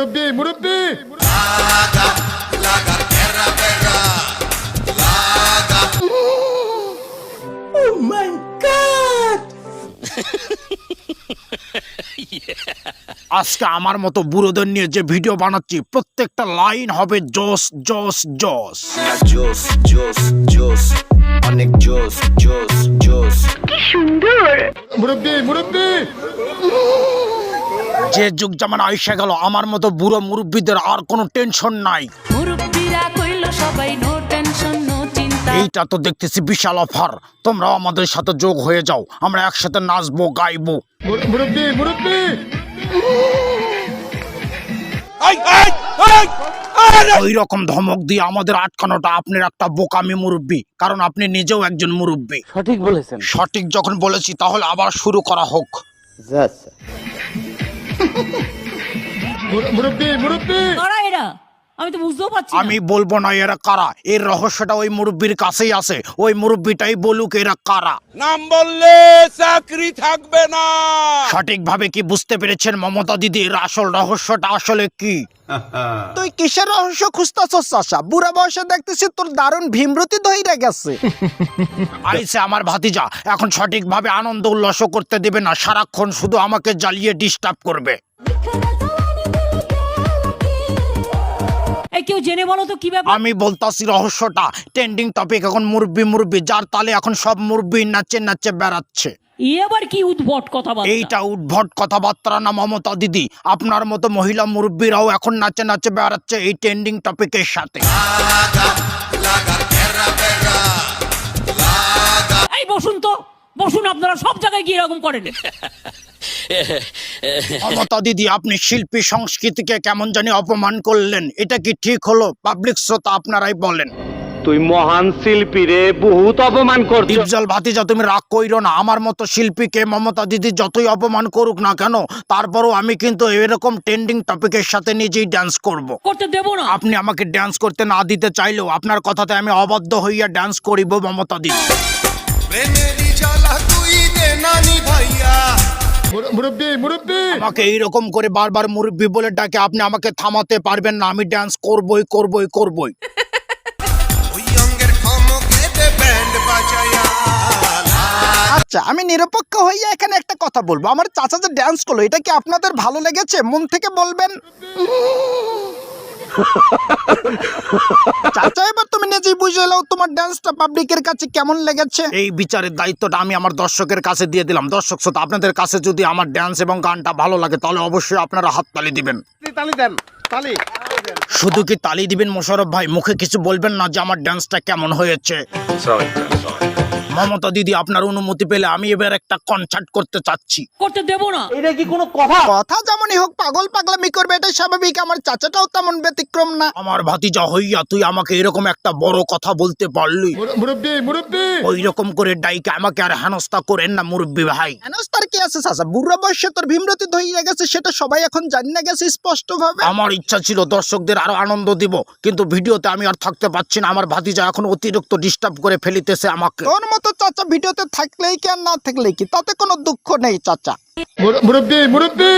মুরব্বি মুরব্বি। আজকে আমার মতো বুড়োদের নিয়ে যে ভিডিও বানাচ্ছি প্রত্যেকটা লাইন হবে জোস জোস জোস জোস জোস জোস অনেক জোস জোস জোস মুরব্বি মুরব্বি। যে যুগ জামানা আইসা গেল আমার মতো বুড়ো মুরব্বীদের আর কোনো টেনশন নাই। মুরব্বীরা কইল সবাই নো টেনশন নো চিন্তা। এইটা তো দেখতেছি বিশাল অফার তোমরাও আমাদের সাথে যোগ হয়ে যাও আমরা একসাথে নাচবো গাইবো। ওই রকম ধমক দিয়ে আমাদের আটকানোটা আপনার একটা বোকামি মুরব্বী কারণ আপনি নিজেও একজন মুরব্বী। সঠিক বলেছেন। সঠিক যখন বলেছি তাহলে আবার শুরু করা হোক। মুরব্বি মুরব্বি কারা এরা? আমি তো বুঝতেও পারছি আমি বলব না এরা কারা। এর রহস্যটা ওই মুরব্বীর কাছেই আছে। ওই মুরব্বীটাই বলুক এরা কারা। নাম বললে চাকরি থাকবে না। সঠিকভাবে কি বুঝতে পেরেছেন মমতা দিদি? এর আসল রহস্যটা আসলে কি? তুই কিসের রহস্য খুঁজতাছস চাষা বুড়া বয়সে দেখতেছি তোর দারুণ ভীমরতি ধইরা গেছে। আইসে আমার ভাতিজা। এখন সঠিকভাবে আনন্দ উল্লাস করতে দেবে না। সারাক্ষণ শুধু আমাকে জ্বালিয়ে ডিস্টার্ব করবে। জেনে বলো তো কি ব্যাপার? আমি বলতাছি রহস্যটা। ট্রেন্ডিং টপিক এখন মুরব্বি মুরব্বি যার তালে এখন সব মুরব্বি নাচে নাচে বেড়াচ্ছে। ই আবার কি উদ্ভট কথা এইটা উদ্ভট কথাবার্তা না মমতা দিদি। আপনার মতো মহিলা মুরব্বীরাও এখন নাচে নাচে বেড়াচ্ছে এই ট্রেন্ডিং টপিকের সাথে। এই বসুন তো। বসুন আপনারা সব জায়গায় গিয়ে এরকম করেন। মমতা দিদি আপনি শিল্পী সংস্কৃতিকে কেমন জানি অপমান করলেন। এটা কি ঠিক হলো? পাবলিক শ্রোতা আপনারাই বলেন। তুই মহান শিল্পী রে বহুত অপমান করছিস ডিপজল ভাতিজা তুমি রাগ কইরো না। আমার মতো শিল্পীকে মমতা দিদি যতই অপমান করুক না কেন তারপরও আমি কিন্তু এরকম ট্রেন্ডিং টপিকের সাথে নিজেই ড্যান্স করব। করতে দেবো না। আপনি আমাকে ড্যান্স করতে না দিতে চাইলেও আপনার কথাতে আমি অবাধ্য হইয়া ড্যান্স করিব মমতা দিদি। প্রেমেরই জ্বালা তুই দে নানি ভাইয়া। মুরব্বি মুরব্বি। আমাকে এইরকম করে বারবার মুরব্বী বলে ডাকে আপনি আমাকে থামাতে পারবেন না আমি ড্যান্স করবই করবই করবই। আচ্ছা আমি নিরপেক্ষ হইয়া এখানে একটা কথা বলব। আমার চাচা যে ড্যান্স করল এটা কি আপনাদের ভালো লেগেছে? মন থেকে বলবেন? চাচা এবার নিজেই বুঝে এলাও তোমার ডান্সটা পাবলিকের কাছে কেমন লেগেছে? এই বিচারের দায়িত্বটা আমি আমার দর্শকের কাছে দিয়ে দিলাম। দর্শক শ্রোতা আপনাদের কাছে যদি আমার ডান্স এবং গানটা ভালো লাগে তাহলে অবশ্যই আপনারা হাততালি দিবেন। তালি দেন তালি। শুধু কি তালি দিবেন মোশারফ ভাই? মুখে কিছু বলবেন না যে আমার ডান্সটা কেমন হয়েছে? মমতা দিদি আপনার অনুমতি পেলে আমি এবার একটা কনসার্ট করতে চাচ্ছি। করতে দেবো না। এটা কি কোনো কথা? কথা যেমনই হোক পাগল পাগলামি করবে এটাই স্বাভাবিক। আমার চাচাটাও তেমন ব্যতিক্রম না। আমার ভাতিজা হইয়া তুই আমাকে এরকম একটা বড় কথা বলতে পারলি। মুর- মুরব্বি মুরব্বি! ওই রকম করে ডাইকে আমাকে আর হেনস্থা করেন না মুরব্বী ভাই। হেনস্তার কি আছে চাচা? বুড়া বয়সে তোর ভীমরতি ধইয়া গেছে সেটা সবাই এখন জানি না গেছে স্পষ্ট ভাবে আমার ইচ্ছা ছিল দর্শকদের আরও আনন্দ দিব কিন্তু ভিডিওতে আমি আর থাকতে পারছি না। আমার ভাতিজা এখন অতিরিক্ত ডিস্টার্ব করে ফেলিতেছে আমাকে। তোর মতো চাচা ভিডিওতে থাকলেই কি আর না থাকলেই কি? তাতে কোনো দুঃখ নেই চাচা। মুরব্বী মুরব্বি